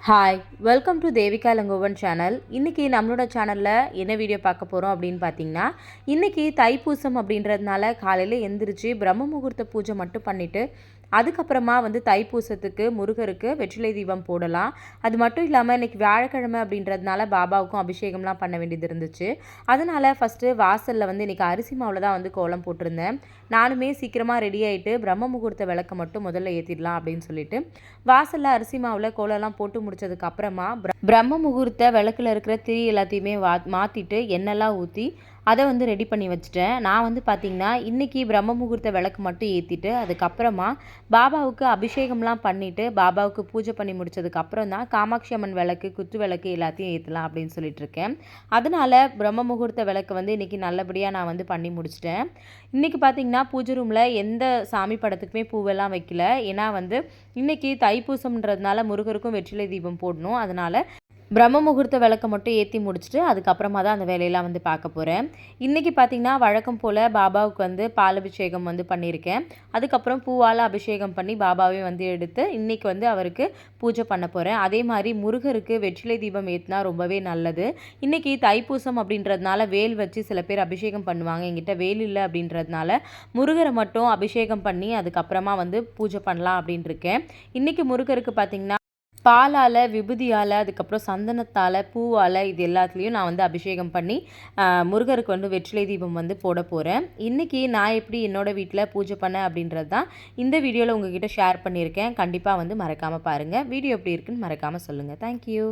Hi welcome to Devika Langovan channel இன்றைக்கி நம்மளோட சேனலில் என்ன வீடியோ பார்க்க போகிறோம் அப்படின்னு பார்த்தீங்கன்னா இன்றைக்கி தைப்பூசம் அப்படின்றதுனால காலையில் எந்திரிச்சு பிரம்ம முகூர்த்த பூஜை மட்டும் பண்ணிவிட்டு அதுக்கப்புறமா வந்து தைப்பூசத்துக்கு முருகருக்கு வெற்றிலை தீபம் போடலாம். அது மட்டும் இல்லாமல் இன்றைக்கி வியாழக்கிழமை அப்படின்றதுனால பாபாவுக்கும் அபிஷேகம்லாம் பண்ண வேண்டியது இருந்துச்சு. அதனால் ஃபஸ்ட்டு வாசலில் வந்து இன்றைக்கி அரிசி மாவில் தான் வந்து கோலம் போட்டிருந்தேன். நானுமே சீக்கிரமாக ரெடி ஆகிட்டு பிரம்ம முகூர்த்த விளக்கை மட்டும் முதல்ல ஏற்றிடலாம் அப்படின்னு சொல்லிட்டு வாசலில் அரிசி மாவில் கோலம்லாம் போட்டு முடிச்சதுக்கு அப்புறமா பிரம்ம முகூர்த்த விளக்கில் இருக்கிற திரி எல்லாத்தையுமே வா மாற்றிட்டு எண்ணெய்லாம் ஊற்றி அதை வந்து ரெடி பண்ணி வச்சுட்டேன். நான் வந்து பார்த்திங்கன்னா இன்றைக்கி பிரம்ம முகூர்த்த விளக்கு மட்டும் ஏற்றிட்டு அதுக்கப்புறமா பாபாவுக்கு அபிஷேகம்லாம் பண்ணிவிட்டு பாபாவுக்கு பூஜை பண்ணி முடித்ததுக்கப்புறம் தான் காமாட்சி அம்மன் விளக்கு குத்து விளக்கு எல்லாத்தையும் ஏற்றலாம் அப்படின்னு சொல்லிட்டு இருக்கேன். அதனால் பிரம்ம முகூர்த்த விளக்கு வந்து இன்றைக்கி நல்லபடியாக நான் வந்து பண்ணி முடிச்சிட்டேன். இன்றைக்கி பார்த்திங்கன்னா பூஜை ரூமில் எந்த சாமி படத்துக்குமே பூவெல்லாம் வைக்கல. ஏன்னா வந்து இன்றைக்கி தைப்பூசம்ன்றதுனால முருகருக்கும் வெற்றிலை தீபம் போடணும். அதனால் பிரம்ம முகூர்த்த விளக்கை மட்டும் ஏற்றி முடிச்சுட்டு அதுக்கப்புறமா தான் அந்த வேலையெல்லாம் வந்து பார்க்க போகிறேன் இன்றைக்கி பார்த்திங்கன்னா வழக்கம் போல் பாபாவுக்கு வந்து பால் அபிஷேகம் வந்து பண்ணியிருக்கேன். அதுக்கப்புறம் பூவால் அபிஷேகம் பண்ணி பாபாவே வந்து எடுத்து இன்றைக்கி வந்து அவருக்கு பூஜை பண்ண போகிறேன் அதே மாதிரி முருகருக்கு வெற்றிலை தீபம் ஏற்றினா ரொம்பவே நல்லது. இன்றைக்கி தைப்பூசம் அப்படின்றதுனால வேல் வச்சு சில பேர் அபிஷேகம் பண்ணுவாங்க. எங்கிட்ட வேல் இல்லை அப்படின்றதுனால முருகரை மட்டும் அபிஷேகம் பண்ணி அதுக்கப்புறமா வந்து பூஜை பண்ணலாம் அப்படின்னு இருக்கேன் இன்றைக்கி முருகருக்கு பார்த்திங்கன்னா பாலால் விபூதியால் அதுக்கப்புறம் சந்தனத்தால் பூவால் இது எல்லாத்துலேயும் நான் வந்து அபிஷேகம் பண்ணி முருகருக்கு வந்து வெற்றிலை தீபம் வந்து போட போகிறேன் இன்றைக்கி நான் எப்படி என்னோட வீட்டில் பூஜை பண்ணேன் அப்படின்றது தான் இந்த வீடியோவில் உங்ககிட்ட ஷேர் பண்ணியிருக்கேன். கண்டிப்பாக வந்து மறக்காமல் பாருங்கள் வீடியோ எப்படி இருக்குன்னு மறக்காமல் சொல்லுங்கள் தேங்க்யூ